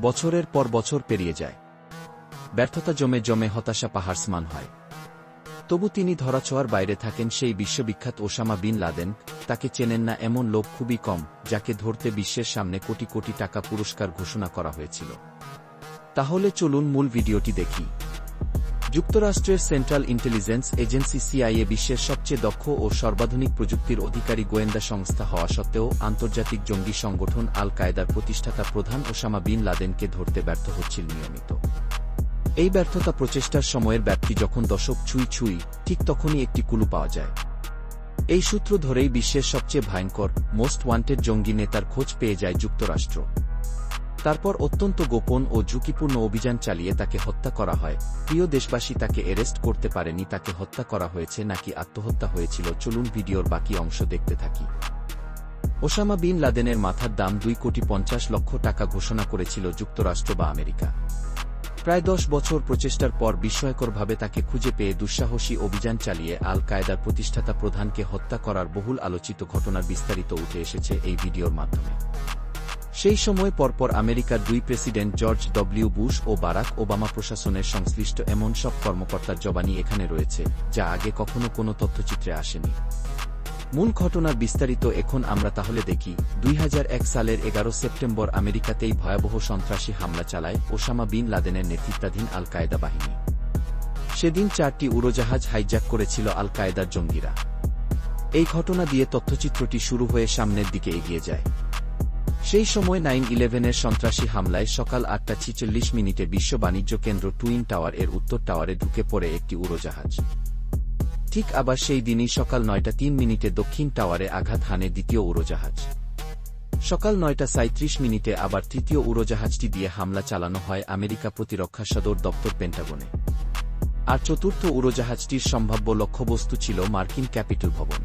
বছরের পর বছর পেরিয়ে যায়। ব্যর্থতা জমে জমে হতাশা পাহাড় সমান হয়। তবু তিনি ধরাছোঁয়ার বাইরে থাকেন সেই বিশ্ববিখ্যাত ওসামা বিন লাদেন, তাকে চেনেন না এমন লোক খুবই কম, যাকে ধরতে বিশ্বের সামনে কোটি কোটি টাকা পুরস্কার ঘোষণা করা হয়েছিল। তাহলে চলুন মূল ভিডিওটি দেখি। যুক্তরাষ্ট্রের সেন্ট্রাল ইন্টেলিজেন্স এজেন্সি সিআইএ বিশ্বের সবচেয়ে দক্ষ ও সর্বাধুনিক প্রযুক্তির অধিকারী গোয়েন্দা সংস্থা হওয়া সত্ত্বেও আন্তর্জাতিক জঙ্গি সংগঠন আল কায়দার প্রতিষ্ঠাতা প্রধান ওসামা বিন লাদেনকে ধরতে ব্যর্থ হচ্ছিল নিয়মিত। এই ব্যর্থতা প্রচেষ্টার সময়ের ব্যাপ্তি যখন দশক ছুঁই ছুঁই, ঠিক তখনই একটি কুলু পাওয়া যায়। এই সূত্র ধরেই বিশ্বের সবচেয়ে ভয়ঙ্কর মোস্ট ওয়ান্টেড জঙ্গি নেতার খোঁজ পেয়ে যায় যুক্তরাষ্ট্র। তারপর অত্যন্ত গোপন ও ঝুঁকিপূর্ণ অভিযান চালিয়ে তাকে হত্যা করা হয়। প্রিয় দেশবাসী তাকে অ্যারেস্ট করতে পারেনি, তাকে হত্যা করা হয়েছে নাকি আত্মহত্যা হয়েছিল, চলুন ভিডিওর বাকি অংশ দেখতে থাকি। ওসামা বিন লাদেনের মাথার দাম দুই কোটি পঞ্চাশ লক্ষ টাকা ঘোষণা করেছিল যুক্তরাষ্ট্র বা আমেরিকা। প্রায় দশ বছর প্রচেষ্টার পর বিস্ময়করভাবে তাকে খুঁজে পেয়ে দুঃসাহসী অভিযান চালিয়ে আল কায়দার প্রতিষ্ঠাতা প্রধানকে হত্যা করার বহুল আলোচিত ঘটনার বিস্তারিত উঠে এসেছে এই ভিডিওর মাধ্যমে। সেই সময় পরপর আমেরিকার দুই প্রেসিডেন্ট জর্জ ডব্লিউ বুশ ও বারাক ওবামা প্রশাসনের সংশ্লিষ্ট এমন সব কর্মকর্তার জবানি এখানে রয়েছে, যা আগে কখনো কোনো তথ্যচিত্রে আসেনি। মূল ঘটনার বিস্তারিত এখন আমরা তাহলে দেখি, দুই হাজার এক সালের এগারো সেপ্টেম্বর আমেরিকাতেই ভয়াবহ সন্ত্রাসী হামলা চালায় ওসামা বিন লাদেনের নেতৃত্বাধীন আল কায়দা বাহিনী। সেদিন চারটি উড়োজাহাজ হাইজ্যাক করেছিল আল কায়দার জঙ্গিরা। এই ঘটনা দিয়ে তথ্যচিত্রটি শুরু হয়ে সামনের দিকে এগিয়ে যায়। সেই সময় নাইন ইলেভেনের সন্ত্রাসী হামলায় সকাল আটটা ছিচল্লিশ মিনিটে বিশ্ব বাণিজ্য কেন্দ্র টুইন টাওয়ার এর উত্তর টাওয়ারে ঢুকে পড়ে একটি উড়োজাহাজ। ঠিক আবার সেই দিনই সকাল নয়টা তিন মিনিটে দক্ষিণ টাওয়ারে আঘাত হানে দ্বিতীয় উড়োজাহাজ। সকাল নয়টা সাঁত্রিশ মিনিটে আবার তৃতীয় উড়োজাহাজটি দিয়ে হামলা চালানো হয় আমেরিকা প্রতিরক্ষা সদর দপ্তর পেন্টাগনে। আর চতুর্থ উড়োজাহাজটির সম্ভাব্য লক্ষ্যবস্তু ছিল মার্কিন ক্যাপিটাল ভবন।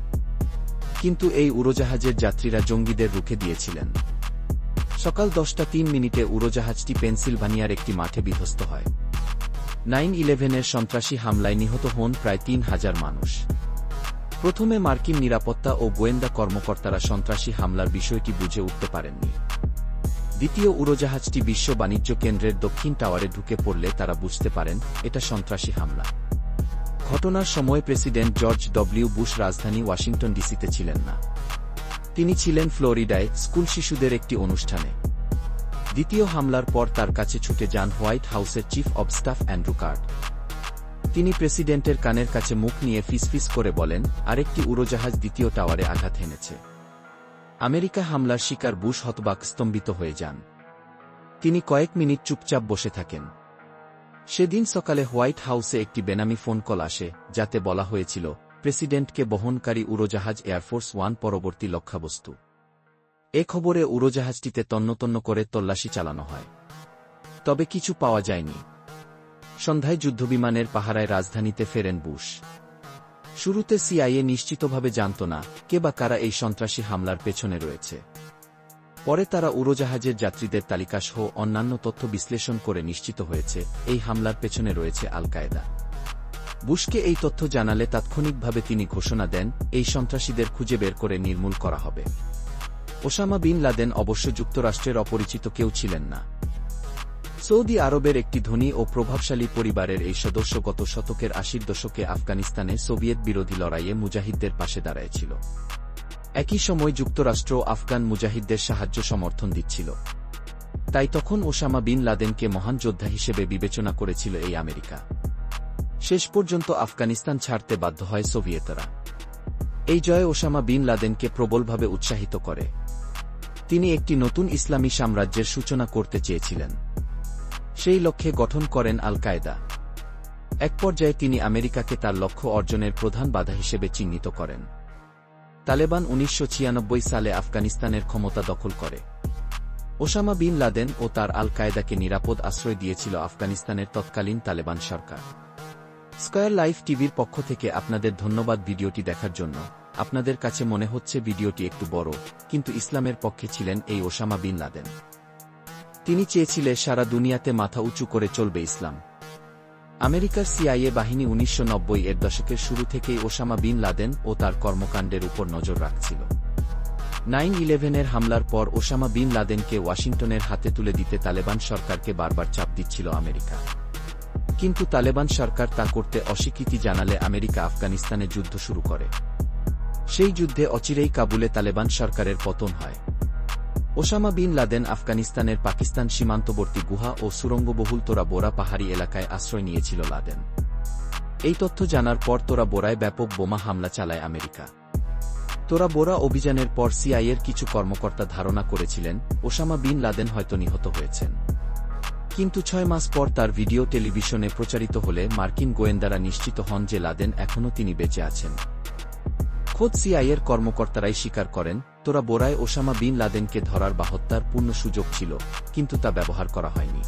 কিন্তু এই উড়োজাহাজের যাত্রীরা জঙ্গিদের রুখে দিয়েছিলেন। সকাল দশটা তিন মিনিটে উড়োজাহাজটি পেনসিলভানিয়ার একটি মাঠে বিধ্বস্ত হয়। নাইন ইলেভেনের সন্ত্রাসী হামলায় নিহত হন প্রায় তিন হাজার মানুষ। প্রথমে মার্কিন নিরাপত্তা ও গোয়েন্দা কর্মকর্তারা সন্ত্রাসী হামলার বিষয়টি বুঝে উঠতে পারেননি। দ্বিতীয় উড়োজাহাজটি বিশ্ব বাণিজ্য কেন্দ্রের দক্ষিণ টাওয়ারে ঢুকে পড়লে তারা বুঝতে পারেন, এটা সন্ত্রাসী হামলা। ঘটনার সময় প্রেসিডেন্ট জর্জ ডব্লিউ বুশ রাজধানী ওয়াশিংটন ডিসিতে ছিলেন না। তিনি ছিলেন ফ্লোরিডায় স্কুল শিশুদের একটি অনুষ্ঠানে। দ্বিতীয় হামলার পর তার কাছে ছুটে যান হোয়াইট হাউসের chief of staff Andrew Card. তিনি প্রেসিডেন্টের কানের কাছে মুখ নিয়ে ফিসফিস করে বলেন, আরেকটি উড়োজাহাজ দ্বিতীয় টাওয়ারে আঘাত হেনেছে। আমেরিকা হামলার শিকার বুশ হতবাক স্তম্ভিত হয়ে যান। তিনি কয়েক মিনিট চুপচাপ বসে থাকেন। সেদিন সকালে হোয়াইট হাউসে একটি বেনামি ফোন কল আসে, যাতে বলা হয়েছিল প্রেসিডেন্টকে বহনকারী উড়োজাহাজ এয়ারফোর্স ওয়ান পরবর্তী লক্ষ্যবস্তু। এ খবরে উড়োজাহাজটিতে তন্নতন্ন করে তল্লাশি চালানো হয়। তবে কিছু পাওয়া যায়নি। সন্ধ্যায় যুদ্ধবিমানের পাহারায় রাজধানীতে ফেরেন বুশ। শুরুতে সিআইএ নিশ্চিতভাবে জানত না কে বা কারা এই সন্ত্রাসী হামলার পেছনে রয়েছে। পরে তারা উড়োজাহাজের যাত্রীদের তালিকাসহ অন্যান্য তথ্য বিশ্লেষণ করে নিশ্চিত হয়েছে, এই হামলার পেছনে রয়েছে আল কায়দা বুশকে এই তথ্য জানালে তাৎক্ষণিকভাবে তিনি ঘোষণা দেন, এই সন্ত্রাসীদের খুঁজে বের করে নির্মূল করা হবে। ওসামা বিন লাদেন অবশ্য যুক্তরাষ্ট্রের অপরিচিত কেউ ছিলেন না। সৌদি আরবের একটি ধনী ও প্রভাবশালী পরিবারের এই সদস্য গত শতকের আশির দশকে আফগানিস্তানে সোভিয়েত বিরোধী লড়াইয়ে মুজাহিদদের পাশে দাঁড়ায়ছিল একই সময় যুক্তরাষ্ট্র আফগান মুজাহিদদের সাহায্য সমর্থন দিচ্ছিল। তাই তখন ওসামা বিন লাদেনকে মহান যোদ্ধা হিসেবে বিবেচনা করেছিল এই আমেরিকা। শেষ পর্যন্ত আফগানিস্তান ছাড়তে বাধ্য হয় সোভিয়েতরা। এই জয় ওসামা বিন লাদেনকে প্রবলভাবে উৎসাহিত করে। তিনি একটি নতুন ইসলামী সাম্রাজ্যের সূচনা করতে চেয়েছিলেন। সেই লক্ষ্যে গঠন করেন আল কায়দা এক পর্যায়ে তিনি আমেরিকাকে তার লক্ষ্য অর্জনের প্রধান বাধা হিসেবে চিহ্নিত করেন। তালেবান উনিশশো ছিয়ানব্বই সালে আফগানিস্তানের ক্ষমতা দখল করে। ওসামা বিন লাদেন ও তার আল কায়দাকে নিরাপদ আশ্রয় দিয়েছিল আফগানিস্তানের তৎকালীন তালেবান সরকার। স্কয়ার লাইফ টিভির পক্ষ থেকে আপনাদের ধন্যবাদ ভিডিওটি দেখার জন্য। আপনাদের কাছে মনে হচ্ছে ভিডিওটি একটু বড়, কিন্তু ইসলামের পক্ষে ছিলেন এই ওসামা বিন লাদেন। তিনি চেয়েছিলেন সারা দুনিয়াতে মাথা উঁচু করে চলবে ইসলাম। আমেরিকার সিআইএ বাহিনী উনিশশো নব্বই এর দশকের শুরু থেকেই ওসামা বিন লাদেন ও তার কর্মকাণ্ডের উপর নজর রাখছিল। নাইন ইলেভেনের হামলার পর ওসামা বিন লাদেনকে ওয়াশিংটনের হাতে তুলে দিতে তালেবান সরকারকে বারবার চাপ দিচ্ছিল আমেরিকা। কিন্তু তালেবান সরকার তা করতে অস্বীকৃতি জানালে আমেরিকা আফগানিস্তানে যুদ্ধ শুরু করে। সেই যুদ্ধে অচিরেই কাবুলে তালেবান সরকারের পতন হয়। ওসামা বিন লাদেন আফগানিস্তানের পাকিস্তান সীমান্তবর্তী গুহা ও সুরঙ্গবহুল তোরা বোরা পাহাড়ি এলাকায় আশ্রয় নিয়েছিল লাদেন। এই তথ্য জানার পর তোরা বোরায় ব্যাপক বোমা হামলা চালায় আমেরিকা। তোরা বোরা অভিযানের পর সিআইয়ের কিছু কর্মকর্তা ধারণা করেছিলেন, ওসামা বিন লাদেন হয়তো নিহত হয়েছেন। কিন্তু ছয় মাস পর তার ভিডিও টেলিভিশনে প্রচারিত হলে মার্কিন গোয়েন্দারা নিশ্চিত হন যে লাদেন এখনও তিনি বেঁচে আছেন। খোদ সিআইয়ের কর্মকর্তারাই স্বীকার করেন, তোরা বোরায় ওসামা বিন লাদেনকে ধরার বা হত্যার পূর্ণ সুযোগ ছিল, কিন্তু তা ব্যবহার করা হয়নি।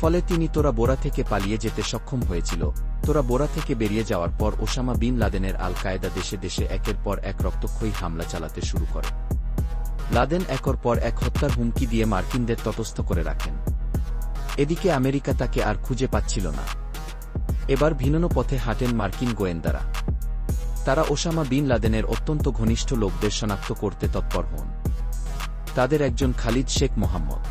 ফলে তিনি তোরা বোরা থেকে পালিয়ে যেতে সক্ষম হয়েছিল, তোরা বোরা থেকে বেরিয়ে যাওয়ার পর ওসামা বিন লাদেনের আল কায়দা দেশে দেশে একের পর এক রক্তক্ষয়ী হামলা চালাতে শুরু করে। লাদেন একর পর এক হত্যার হুমকি দিয়ে মার্কিনদের তটস্থ করে রাখেন। এদিকে আমেরিকা তাকে আর খুঁজে পাচ্ছিল না। এবার ভিন্ন পথে হাঁটেন মার্কিন গোয়েন্দারা। তারা ওসামা বিন লাদেনের অত্যন্ত ঘনিষ্ঠ লোকদের শনাক্ত করতে তৎপর হন। তাদের একজন খালিদ শেখ মোহাম্মদ।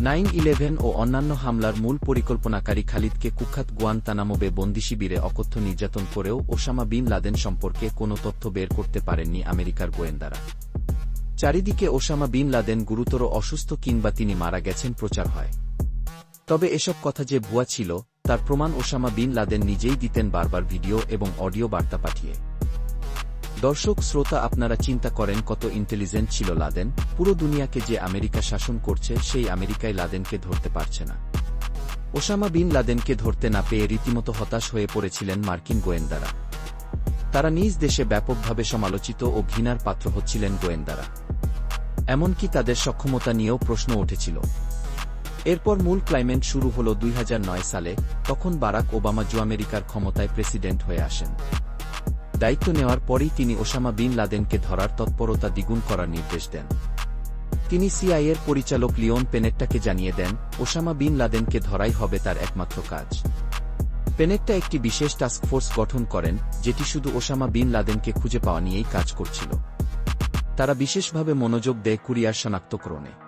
নাইন ইলেভেন ও অন্যান্য হামলার মূল পরিকল্পনাকারী খালিদকে কুখ্যাত গুয়ান্তানামোবে বন্দি শিবিরে অকথ্য নির্যাতন করেও ওসামা বিন লাদেন সম্পর্কে কোনো তথ্য বের করতে পারেননি আমেরিকার গোয়েন্দারা। চারিদিকে ওসামা বিন লাদেন গুরুতর অসুস্থ কিংবা তিনি মারা গেছেন প্রচার হয়। তবে এসব কথা যে ভুয়া ছিল, তার প্রমাণ ওসামা বিন লাদেন নিজেই দিতেন বারবার ভিডিও এবং অডিও বার্তা পাঠিয়ে। দর্শক, শ্রোতা, আপনারা চিন্তা করেন কত ইন্টেলিজেন্ট ছিল লাদেন। পুরো দুনিয়াকে যে আমেরিকা শাসন করছে, সেই আমেরিকায় লাদেনকে ধরতে পারছে না। ওসামা বিন লাদেনকে ধরতে না পেয়ে রীতিমতো হতাশ হয়ে পড়েছিলেন মার্কিন গোয়েন্দারা। তারা নিজ দেশে ব্যাপকভাবে সমালোচিত ও ঘৃণার পাত্র হচ্ছিলেন গোয়েন্দারা। এমনকি তাদের সক্ষমতা নিয়েও প্রশ্ন উঠেছিল। এরপর মূল ক্লাইমেট শুরু হল দুই হাজার নয় সালে, তখন বারাক ওবামা জু আমেরিকার ক্ষমতায় প্রেসিডেন্ট হয়ে আসেন। দায়িত্ব নেওয়ার পরই তিনি ওসামা বিন লাদেনকে ধরার তৎপরতা দ্বিগুণ করার নির্দেশ দেন। তিনি সিআইয়ের পরিচালক লিওন পেনেট্টাকে জানিয়ে দেন, ওসামা বিন লাদেনকে ধরাই হবে তার একমাত্র কাজ। পেনেট্টা একটি বিশেষ টাস্কফোর্স গঠন করেন, যেটি শুধু ওসামা বিন লাদেনকে খুঁজে পাওয়া নিয়েই কাজ করছিল। তারা বিশেষভাবে মনোযোগ দেয় কুরিয়ার শনাক্তকরণে।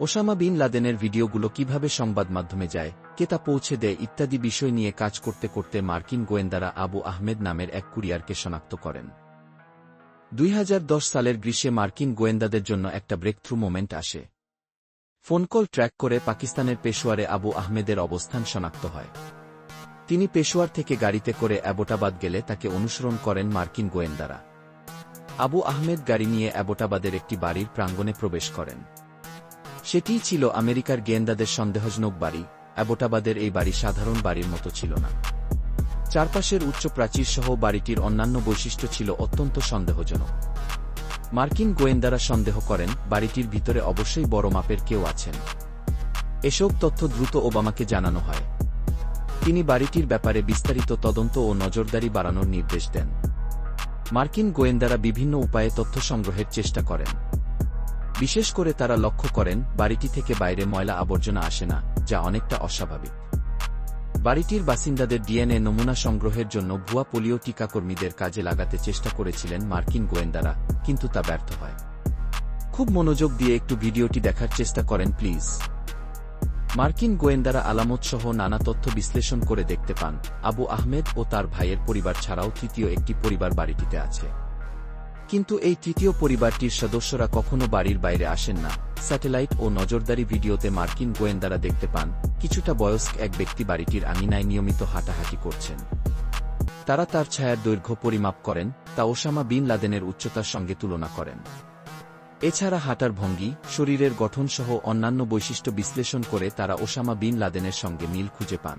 ওসামা বিন লাদেনের ভিডিওগুলো কীভাবে সংবাদ মাধ্যমে যায় কেতা পৌঁছে দেয় ইত্যাদি বিষয় নিয়ে কাজ করতে করতে মার্কিন গোয়েন্দারা আবু আহমেদ নামের এক কুরিয়ারকে শনাক্ত করেন। দুই হাজার দশ সালের গ্রীষ্মে মার্কিন গোয়েন্দাদের জন্য একটা ব্রেকথ্রু মোমেন্ট আসে। ফোন কল ট্র্যাক করে পাকিস্তানের পেশোয়ারে আবু আহমেদের অবস্থান শনাক্ত হয়। তিনি পেশোয়ার থেকে গাড়িতে করে অ্যাবোটাবাদ গেলে তাকে অনুসরণ করেন মার্কিন গোয়েন্দারা। আবু আহমেদ গাড়ি নিয়ে অ্যাবোটাবাদের একটি বাড়ির প্রাঙ্গণে প্রবেশ করেন। সেটিই ছিল আমেরিকার গোয়েন্দাদের সন্দেহজনক বাড়ি, অ্যাবোটাবাদের এই বাড়ি সাধারণ বাড়ির মতো ছিল না। চারপাশের উচ্চ প্রাচীর সহ বাড়িটির অন্যান্য বৈশিষ্ট্য ছিল অত্যন্ত সন্দেহজনক। মার্কিন গোয়েন্দারা সন্দেহ করেন, বাড়িটির ভিতরে অবশ্যই বড় মাপের কেউ আছেন। এসব তথ্য দ্রুত ওবামাকে জানানো হয়। তিনি বাড়িটির ব্যাপারে বিস্তারিত তদন্ত ও নজরদারি বাড়ানোর নির্দেশ দেন। মার্কিন গোয়েন্দারা বিভিন্ন উপায়ে তথ্য সংগ্রহের চেষ্টা করেন। বিশেষ করে তারা লক্ষ্য করেন, বাড়িটি থেকে বাইরে ময়লা আবর্জনা আসে না, যা অনেকটা অস্বাভাবিক। বাড়িটির বাসিন্দাদের ডিএনএ নমুনা সংগ্রহের জন্য ভুয়া পোলিও টিকাকর্মীদের কাজে লাগাতে চেষ্টা করেছিলেন মার্কিন গোয়েন্দারা, কিন্তু তা ব্যর্থ হয়। খুব মনোযোগ দিয়ে একটু ভিডিওটি দেখার চেষ্টা করেন, প্লিজ। মার্কিন গোয়েন্দারা আলামতসহ নানা তথ্য বিশ্লেষণ করে দেখতে পান, আবু আহমেদ ও তার ভাইয়ের পরিবার ছাড়াও তৃতীয় একটি পরিবার বাড়িটিতে আছে। কিন্তু এই তৃতীয় পরিবারটির সদস্যরা কখনো বাড়ির বাইরে আসেন না। স্যাটেলাইট ও নজরদারি ভিডিওতে মার্কিন গোয়েন্দারা দেখতে পান, কিছুটা বয়স্ক এক ব্যক্তি বাড়িটির আঙিনায় নিয়মিত হাঁটাহাঁটি করছেন। তারা তার ছায়ার দৈর্ঘ্য পরিমাপ করেন, তা ওসামা বিন লাদেনের উচ্চতার সঙ্গে তুলনা করেন। এছাড়া হাঁটার ভঙ্গি, শরীরের গঠনসহ অন্যান্য বৈশিষ্ট্য বিশ্লেষণ করে তারা ওসামা বিন লাদেনের সঙ্গে মিল খুঁজে পান।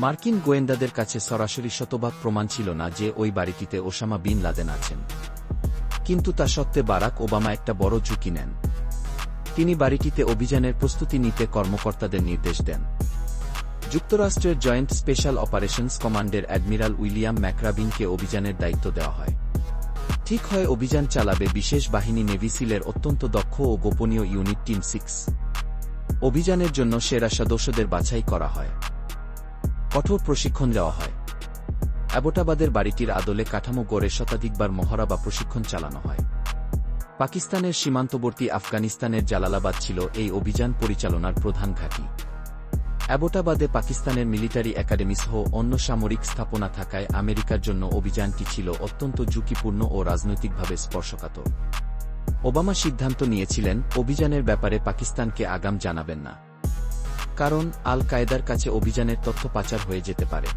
মার্কিন গোয়েন্দাদের কাছে সরাসরি শতভাগ প্রমাণ ছিল না যে ওই বাড়িটিতে ওসামা বিন লাদেন আছেন। কিন্তু তা সত্ত্বে বারাক ওবামা একটা বড় ঝুঁকি নেন। তিনি বাড়িটিতে অভিযানের প্রস্তুতি নিতে কর্মকর্তাদের নির্দেশ দেন। যুক্তরাষ্ট্রের জয়েন্ট স্পেশাল অপারেশনস কমান্ডের অ্যাডমিরাল উইলিয়াম ম্যাক্রাবিনকে অভিযানের দায়িত্ব দেওয়া হয়। ঠিক হয় অভিযান চালাবে বিশেষ বাহিনী নেভিসিলের অত্যন্ত দক্ষ ও গোপনীয় ইউনিট টিম সিক্স। অভিযানের জন্য সেরা সদস্যদের বাছাই করা হয়। কঠোর প্রশিক্ষণ দেওয়া হয়। অ্যাবোটাবাদের বাড়িটির আদলে কাঠামো গড়ে শতাধিকবার মহড়া বা প্রশিক্ষণ চালানো হয়। পাকিস্তানের সীমান্তবর্তী আফগানিস্তানের জালালাবাদ ছিল এই অভিযান পরিচালনার প্রধান ঘাঁটি। অ্যাবোটাবাদে পাকিস্তানের মিলিটারি একাডেমি সহ অন্য সামরিক স্থাপনা থাকায় আমেরিকার জন্য অভিযানটি ছিল অত্যন্ত ঝুঁকিপূর্ণ ও রাজনৈতিকভাবে স্পর্শকাতর। ওবামা সিদ্ধান্ত নিয়েছিলেন, অভিযানের ব্যাপারে পাকিস্তানকে আগাম জানাবেন না। কারণ আল কায়দার কাছে অভিযানের তথ্য পাচার হয়ে যেতে পারে।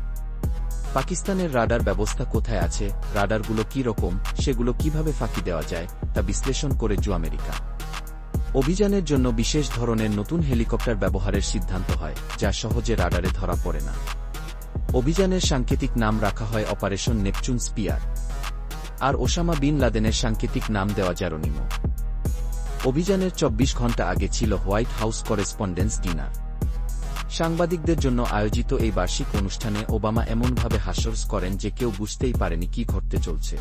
পাকিস্তানের রাডার ব্যবস্থা কোথায় আছে, রাডারগুলো কি রকম, সেগুলো কীভাবে ফাঁকি দেওয়া যায়, তা বিশ্লেষণ করে জু আমেরিকা। অভিযানের জন্য বিশেষ ধরনের নতুন হেলিকপ্টার ব্যবহারের সিদ্ধান্ত হয়, যা সহজে রাডারে ধরা পড়ে না। অভিযানের সাংকেতিক নাম রাখা হয় অপারেশন নেপচুন স্পিয়ার। আর ওসামা বিন লাদেনের সাংকেতিক নাম দেওয়া জ্যারোনিমো অভিযানের চব্বিশ ঘণ্টা আগে ছিল হোয়াইট হাউস করেসপন্ডেন্স ডিনার। সাংবাদিকদের জন্য আয়োজিত এই বার্ষিক অনুষ্ঠানে ওবামা এমনভাবে হাস্যরস করেন যে কেউ বুঝতেই পারেনি কি ঘটতে চলছে।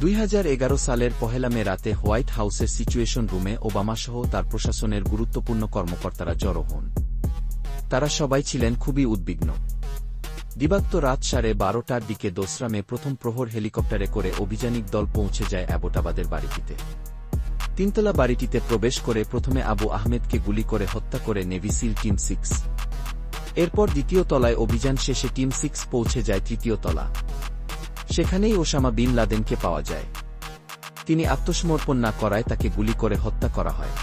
দুই হাজার এগারো সালের পহেলা মে রাতে হোয়াইট হাউসের সিচুয়েশন রুমে ওবামা সহ তার প্রশাসনের গুরুত্বপূর্ণ কর্মকর্তারা জড়ো হন। তারা সবাই ছিলেন খুবই উদ্বিগ্ন। দিবাক্ত রাত সাড়ে বারোটার দিকে দোসরা মে প্রথম প্রহর হেলিকপ্টারে করে অভিযানিক দল পৌঁছে যায় অ্যাবোটাবাদের বাড়িটিতে। তিনতলা বাড়িটিতে প্রবেশ করে প্রথমে আবু আহমেদকে গুলি করে হত্যা করে নেভিসিল টিম সিক্স। এরপর দ্বিতীয় তলায় অভিযান শেষে টিম সিক্স পৌঁছে যায় তৃতীয় তলা। সেখানেই ওসামা বিন লাদেনকে পাওয়া যায়। তিনি আত্মসমর্পণ না করায় তাকে গুলি করে হত্যা করা হয়।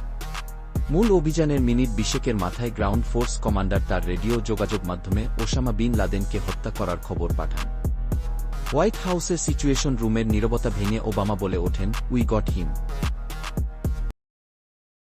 মূল অভিযানের মিনিট বিশেকের মাথায় গ্রাউন্ড ফোর্স কমান্ডার তার রেডিও যোগাযোগ মাধ্যমে ওসামা বিন লাদেনকে হত্যা করার খবর পাঠান। হোয়াইট হাউসের সিচুয়েশন রুমের নীরবতা ভেঙে ওবামা বলে ওঠেন উই গট হিম